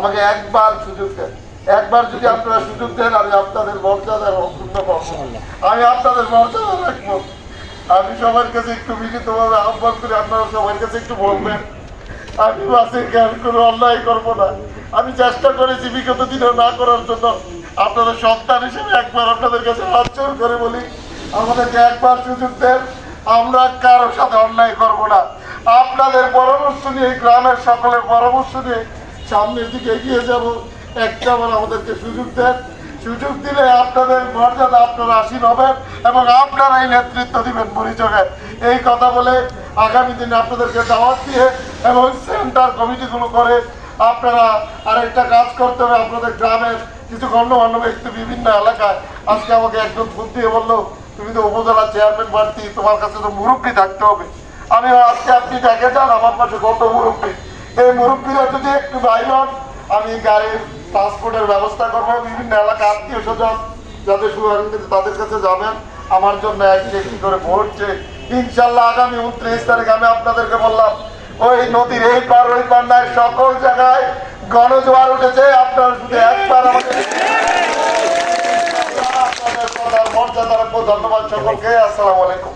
আমাকে একবার সুযোগ দেন। একবার যদি আপনারা সুযোগ দেন, আমি আপনাদের মর্যাদার অপূর্ণ করব। আমি আপনাদের মর্যাদা রাখব। আমি সবার কাছে একটু বিনীতভাবে আহ্বান করি, আপনারা সবার কাছে একটু বলবেন। আমি বাসে জ্ঞান কোনো অন্যায় করব না। আমি চেষ্টা করেছি বিগত দিনেও না করার জন্য। আপনাদের সন্তান হিসেবে একবার আপনাদের কাছে জোর করে বলি, আমাদেরকে একবার সুযোগ দেন। আমরা কারোর সাথে অন্যায় করব না। আপনাদের পরামর্শ নিয়ে, গ্রামের সকলের পরামর্শ নিয়ে সামনের দিকে এগিয়ে যাব। একটা আবার আমাদেরকে সুযোগ দেন। সুযোগ দিলে আপনাদের মর্যাদা আপনারা আসীন হবেন এবং আপনারাই নেতৃত্ব দিবেন পরিচয়ে এই কথা বলে আগামী দিনে আপনাদেরকে দাওয়াত দিয়ে এবং সেন্টার কমিটিগুলো করে আপনারা আরেকটা কাজ করতে হবে। আপনাদের গ্রামের কিছু গণ্যমান্য ব্যক্তি বিভিন্ন এলাকায় আজকে আমাকে একজন ফোন দিয়ে বলল, তুমি তো উপজেলা চেয়ারম্যান প্রার্থী, তোমার কাছে তো মুরব্বী থাকতে হবে। আমি আজকে আপনি দেখে যান, আমার পাশে কত মুরব্বী? এই মুরব্বীরা যদি একটু বাইরন আমি গাড়ির ট্রান্সপোর্টের ব্যবস্থা করব। বিভিন্ন এলাকা আত্মীয় স্বজন যাদের শুভাকাঙ্ক্ষী তাদের কাছে যাবেন। আমার জন্য একটি একটি করে চেয়ে ইনশাল্লাহ আগামী উনত্রিশ তারিখ আমি আপনাদেরকে বললাম, ওই নদীর এই পার, ওই পার নাই, সকল জায়গায় গণজোয়ার উঠেছে। আপনার শুধু একবার আমাকে আপনাদের মর্যাদা রাখব ধন্যবাদ সকলকে। আসসালামু আলাইকুম।